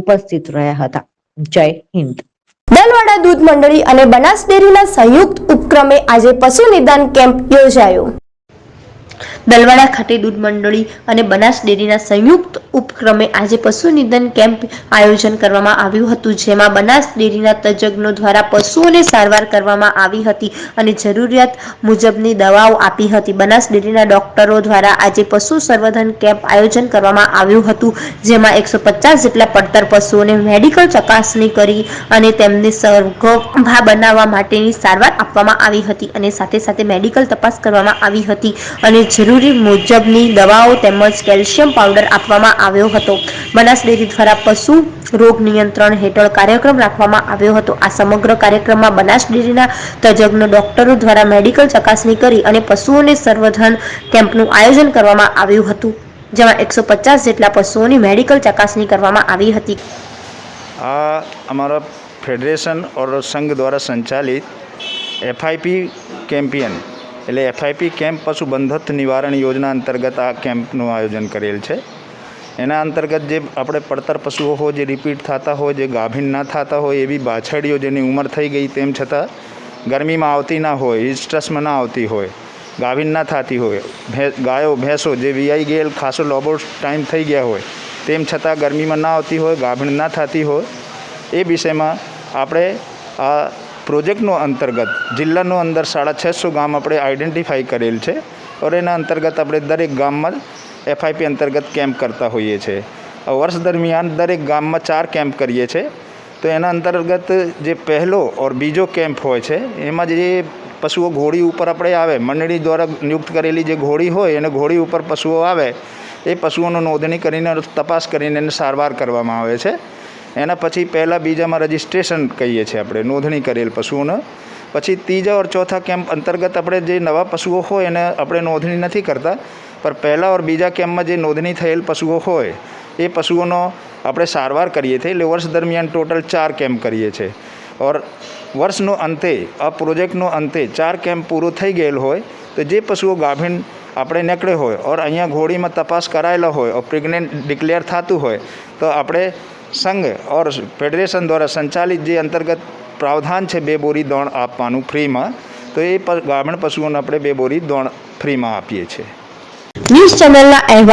ઉપસ્થિત રહ્યા હતા. જય હિન્દ. દલવાડા દૂધ મંડળી અને બનાસ ડેરીના સંયુક્ત ઉપક્રમે આજે પશુ નિદાન કેમ્પ યોજાયો. દલવાડા ખાતે દૂધ મંડળી અને બનાસ ડેરીના સંયુક્ત ઉપક્રમે આજે પશુ નિધન કેમ્પ આયોજન કરવામાં આવ્યું હતું, જેમાં બનાસ ડેરીના તજજ્ઞો દ્વારા પશુઓને સારવાર કરવામાં આવી હતી અને જરૂરિયાત મુજબની દવાઓ આપી હતી. બનાસ ડેરીના ડોક્ટરો દ્વારા આજે પશુ સંવર્ધન કેમ્પ આયોજન કરવામાં આવ્યું હતું, જેમાં એકસો પચાસ જેટલા પડતર પશુઓને મેડિકલ ચકાસણી કરી અને તેમને સર્ગભા બનાવવા માટેની સારવાર આપવામાં આવી હતી અને સાથે સાથે મેડિકલ તપાસ કરવામાં આવી હતી અને જરૂરી મુજબની દવાઓ તેમજ કેલ્શિયમ પાવડર આપવામાં આવ્યો હતો. બનાસ ડેરી દ્વારા પશુ રોગ નિયંત્રણ હેઠળ કાર્યક્રમ રાખવામાં આવ્યો હતો. આ સમગ્ર કાર્યક્રમમાં બનાસ ડેરીના તજજ્ઞ ડોક્ટરો દ્વારા મેડિકલ ચકાસણી કરી અને પશુઓને સંવર્ધન કેમ્પનું આયોજન કરવામાં આવ્યું હતું, જેમાં એકસો પચાસ જેટલા પશુઓની મેડિકલ ચકાસણી કરવામાં આવી હતી. આ અમારા ફેડરેશન ઓર સંઘ દ્વારા સંચાલિત એફઆઈપી કેમ્પિયન એટલે એફઆઈપી કેમ્પ પશુ બંધત્વ નિવારણ યોજના અંતર્ગત આ કેમ્પનું આયોજન કરેલ છે. એના અંતર્ગત જે આપણે પડતર પશુઓ હોય, જે રિપીટ થતા હોય, જે ગાભીન ના થતા હોય, એવી બાછડીઓ જેની ઉંમર થઈ ગઈ તેમ છતાં ગરમીમાં આવતી ના હોય હિસ્ટ્રસમાં ના આવતી હોય, ગાભીન ના થતી હોય ગાયો, ભેંસો જે વીઆઈ ગયેલ, ખાસો લોબો ટાઈમ થઈ ગયા હોય, તેમ છતાં ગરમીમાં ના આવતી હોય ગાભીણ ના થતી હોય, એ વિષયમાં આપણે આ પ્રોજેક્ટનો અંતર્ગત જિલ્લાનો અંદર સાડા છસો ગામ આપણે આઈડેન્ટિફાઈ કરેલ છે ઓર એના અંતર્ગત આપણે દરેક ગામમાં એફઆઈપી અંતર્ગત કેમ્પ કરતા હોઈએ છીએ વર્ષ દરમિયાન દરેક ગામમાં ચાર કેમ્પ કરીએ છીએ તો એના અંતર્ગત જે પહેલો ઓર બીજો કેમ્પ હોય છે, એમાં જે પશુઓ ઘોડી ઉપર આપણે આવે, મંડળી દ્વારા નિયુક્ત કરેલી જે ઘોડી હોય, એને ઘોડી ઉપર પશુઓ આવે, એ પશુઓનો નોંધણી કરીને તપાસ કરીને એને સારવાર કરવામાં આવે છે. એના પછી પહેલાં બીજામાં રજિસ્ટ્રેશન કહીએ છીએ આપણે, નોંધણી કરેલ પશુઓને. પછી ત્રીજા ઓર ચોથા કેમ્પ અંતર્ગત આપણે જે નવા પશુઓ હોય એને આપણે નોંધણી નથી કરતા, પણ પહેલાં ઓર બીજા કેમ્પમાં જે નોંધણી થયેલ પશુઓ હોય, એ પશુઓનો આપણે સારવાર કરીએ છીએ. એટલે વર્ષ દરમિયાન ટોટલ ચાર કેમ્પ કરીએ છીએ. ઓર વર્ષનો અંતે, આ પ્રોજેક્ટનો અંતે ચાર કેમ્પ પૂરો થઈ ગયેલ હોય, તો જે પશુઓ ગાભીણ આપણે નીકળે હોય, ઓર અહીંયા ઘોડીમાં તપાસ કરાયેલા હોય, ઓર પ્રેગ્નેન્ટ ડિક્લેર થતું હોય, તો આપણે સંઘ ઓર ફેડરેશન દ્વારા સંચાલિત જે અંતર્ગત પ્રાવધાન છે બે બોરી દોણ આપવાનું ફ્રીમાં, તો એ ગ્રામીણ પશુઓને આપણે બે બોરી દોણ ફ્રીમાં આપીએ છીએ. ન્યૂઝ ચેનલના અહેવાલ